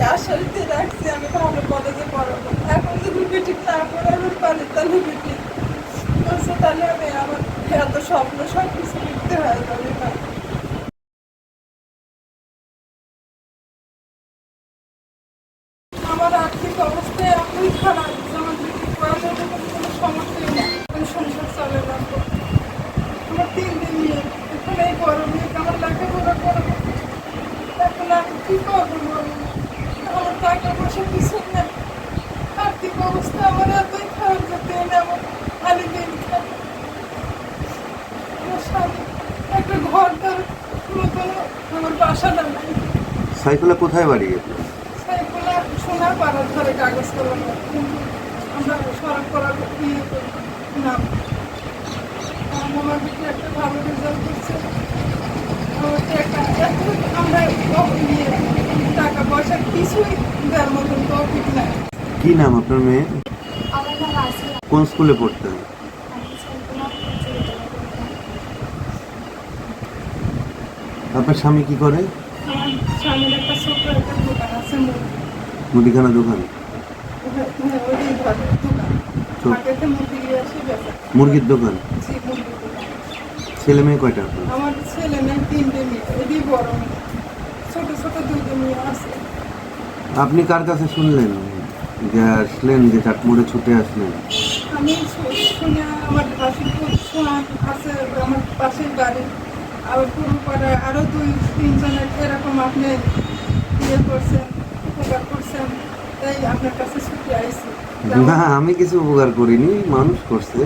মেয়েকে আশারিতে রাখছি, আমি ভালো কলেজে পড়াবো এখন যদি বেটি না পড়ে আমি পারি তাহলে বেটি বলছে, তাহলে আমি আমার এত স্বপ্ন সব কিছু লিখতে হয় যাবে না। আমার আর্থিক অবস্থা এমনই খারাপ। আমার বেটি কোনো সমস্যাই নেই। সংসার চলে না। আমার তিন দিন নিয়ে। এখন এই গরমে আমার এখন আমি কি করব? আমার টাকা পয়সা কিছু নেই। আর্থিক অবস্থা আমার এতই খারাপ যে দিন এমন খালি দিন খাই আমার স্বামী একটা ঘর তার মতন আমার বাসাটা নাই। সাইকেলে কোথায় বাড়ি গেছে সাইকেলে সোনা পাড়ার ধরে কাগজ কলম আমরা সড়ক করার ইয়ে নাম। আমার একটা ভালো রেজাল্ট করছে আমরা ইয়ে টাকা পয়সা কিছুই দেওয়ার মতন তৌফিক নাই কি নাম আপনার মেয়ে? কোন স্কুলে পড়তেন আপনার স্বামী কি করে? মুদিখানা দোকান? হ্যাঁ, হ্যাঁ, মুরগির দোকান? ছেলে মেয়ে কয়টা আপনার? আমার ছেলে মেয়ে তিনটে মেয়ে বড় ছোট ছোট দুইটা মেয়ে আছে। আপনি কার কাছে শুনলেন? যে আসলেন যে চাটমোড়ে ছুটে আসলেন। আমি শুনে আমার সোহান আছে আমার পাশের বাড়ি। আর পুরো পাড়ায় আরও দুই তিনজনের এরকম আপনি ইয়ে করছেন উপকার করছেন তাই আপনার কাছে ছুটে আইসি না আমি কিছু উপকার করিনি মানুষ করছে।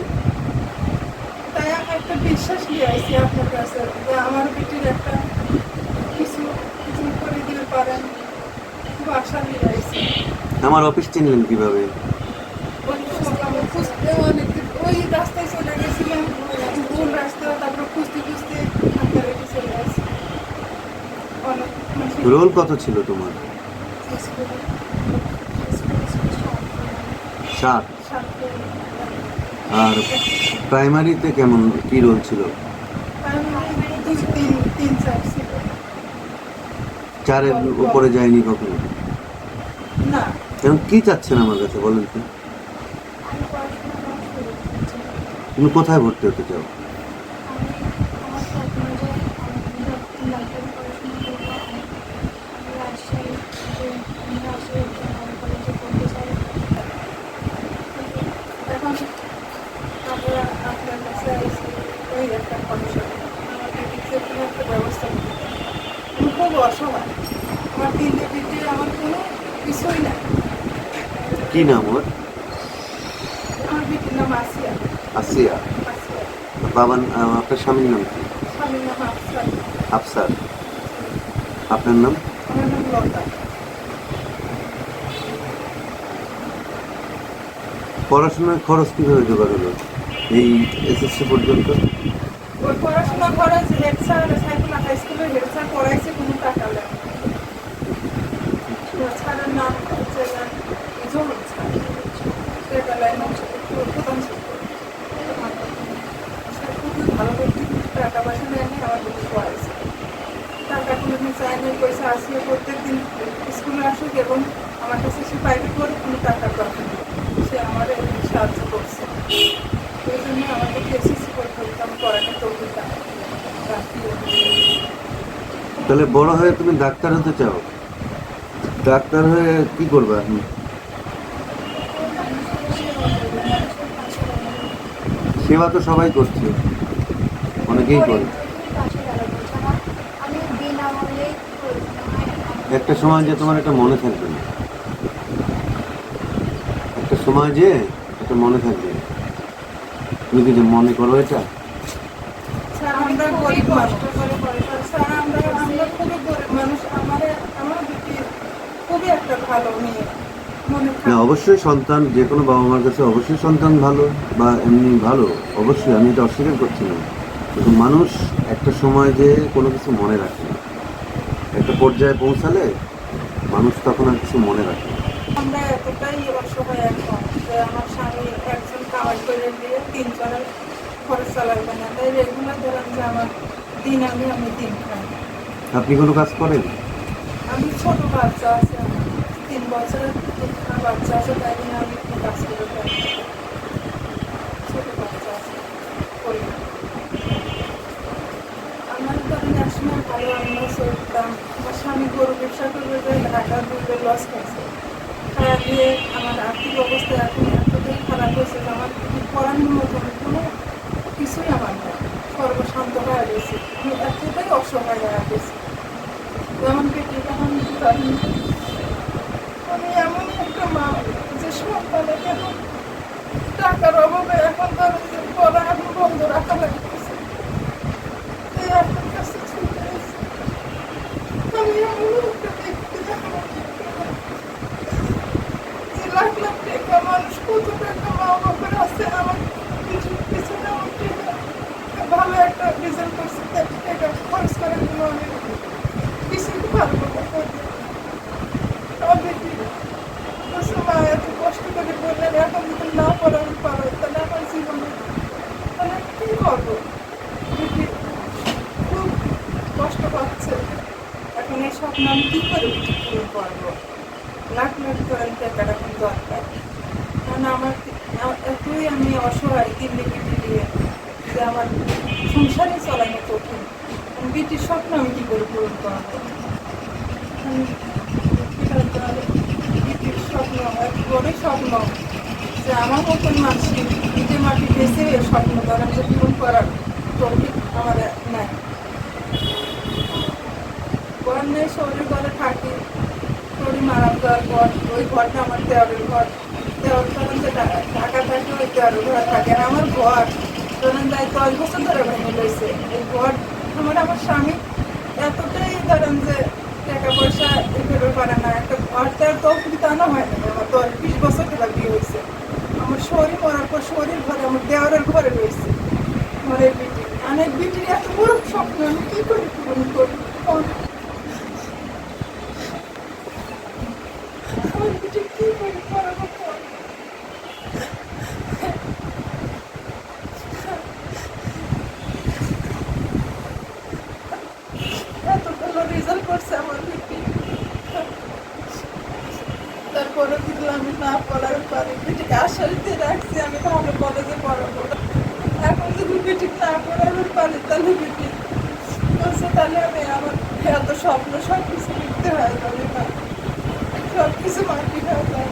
তাই আমি একটা বিশ্বাস নিয়ে আইসি আপনার কাছে যে আমার বেটির একটা কিছু কিছু করে দিতে পারেন। খুব আশা নিয়ে আইসি আমার অফিস চিনলেন কীভাবে? রোল কত ছিল তোমার? সাত। আর প্রাইমারিতে কেমন, কি রোল ছিল? চারের উপরে যায়নি কখনো? না। এখন কি চাচ্ছেন আমার কাছে, বলেন তো? তুমি কোথায় ভর্তি হতে চাও? কোনো খুব অসহায় আমার তিনটে পিঠে আমার কোনো কিছুই নাই। কি নাম ওর? আসিয়া। বাবার আপনার স্বামীর নাম কি? আফসার। আপনার নাম? পড়াশোনার খরচ কীভাবে জোগাড় হলো? এই এসএসসি পর্যন্ত? ওই পড়াশোনা করাইছে হেড হাই স্কুলের হেড স্যার পড়াইছে কোনো টাকা নেই স্যারের নাম হচ্ছে জোহর স্যার সেবেলায় প্রধান শিক্ষক সে খুবই ভালো করতে কিন্তু টাকা পয়সা নেয় নি আমার বেশি পড়াইছে টাকা চাইনি পয়সা আসিয়ে প্রত্যেক দিন স্কুলে আসুক এবং আমার কাছে সে প্রাইভেট করে কোনো দরকার নেই। সে আমার সাহায্য করছে। ওই জন্য আমাকে এসএসসি করতে হতো আমি পড়াটা রাখি তাহলে বড় হয়ে তুমি ডাক্তার হতে চাও? ডাক্তার হয়ে কি করবে আপনি? সেবা তো সবাই করছে। অনেকেই করে আমি বিনামূল্যে একটা সময় যে তোমার একটা মনে থাকবে না। একটা সময় যে একটা মনে থাকবে তুমি কি যে মনে করো এটা? না অবশ্যই সন্তান যে কোনো বাবা মার কাছে অবশ্যই সন্তান ভালো বা এমনি ভালো। অবশ্যই আমি এটা অস্বীকার করছি না। কিন্তু মানুষ একটা সময় যে কোনো কিছু মনে রাখে না। একটা পর্যায়ে পৌঁছালে মানুষ তখন আর কিছু মনে রাখে আমরা এতটাই অসহায় এখন যে আমার স্বামী একজন কামাই করে দিয়ে তিনজনের খরচ চালাবে না। তাই রেগুলার ধরেন যে আমার দিন আমি আমি দিন খাই। আপনি কোনো কাজ করেন? আমি ছোট বাচ্চা আছে। তিন বছরের বাচ্চা আছে তাই জন্য আমি একটু কাজ করে। ছোট বাচ্চা আছে করি না। আমার ধরেন একসময় ভালো আমরা চলতাম আমার স্বামী গরু ব্যবসা করবে ঢাকা দুইবার লস খাইছে। খাওয়া দিয়ে আমার আর্থিক অবস্থা এখন এতটাই খারাপ হয়েছে যে আমার কিছু করানোর মতন কোনো কিছুই আমার নেই সর্বশান্ত হয়ে গেছে। আমি এতটাই অসহায় হয়ে গেছি। যেমন বেটি ধরেন আমি এমনই একটা মা, যে সন্তানের এখন টাকার অভাবে এখন ধরেন যে পড়া এখন বন্ধ রাখা লাগতেছে এই আপনার কাছে ছুটে এসেছি। আমি এমন একটা ব্যক্তি আমার যে লাখ লাখ টাকা মানুষ কত টাকা মা বাবার আছে আমার কিছু পিছনে আমার টাকা ভালো একটা রেজাল্ট করছে তাই টাকা খরচ করার জন্য আমি কিছুই পারব না আমার বেটি বলছে, মা এত কষ্ট করে বললেন এখন যদি না পড়ানো পারো তাহলে আমার জীবনে তাহলে আমি কি করব বেটি খুব কষ্ট পাচ্ছে এখন আমি কি করে পূরণ করব লাখ লাখ করে টাকাটা এখন দরকার কারণ আমার এতই আমি অসহায় দিল্লি দিয়ে যে আমার সংসারে চলানো কঠিন বিটির স্বপ্ন আমি কি করে পূরণ করব বিটির স্বপ্ন এক বড় স্বপ্ন যে আমার মতন মানসিক নিজে মাটি বেঁচে স্বপ্ন যে পূরণ করার তৌফিক আমার নাই ঘর নেই শরীর ঘরে থাকি শরীর মারা যাওয়ার পর ওই ঘরটা আমার দেওয়ারের ঘর। দেওয়ার যে ঢাকা থাকে ওই দেওয়ারের ঘর থাকে। আর আমার ঘর যাই দশ বছর ধরে ভেঙে রয়েছে। এই ঘর, আমার আমার স্বামী এতটাই ধরেন যে টাকা পয়সা এ করে পারে না। একটা ঘর তার তৌফিক আনা হয় না। আমার দশ বিশ বছর ধরে বিয়ে হয়েছে। আমার শরীর মরার পর শরীর ঘরে আমার দেওয়ারের ঘরে রয়েছে। আমার এই বিটি অনেক বিটির এত বড় স্বপ্ন, আমি কি করে পূরণ করব আমার বিটি কি করে পড়াবো বল? এত ভালো রেজাল্ট করছে আমার বিটি তারপরে কিন্তু আমি না পড়ার পরে বেটিকে আশা দিয়ে রাখছি, আমি তাহলে কলেজে পড়াবো। এখন যদি বিটি না পড়ানোর পারে তাহলে বিটি বলছে, তাহলে আমি আমার এত স্বপ্ন সব কিছু লিখতে হয় যাবে না। সব কিছু মাটি হয়ে যায়।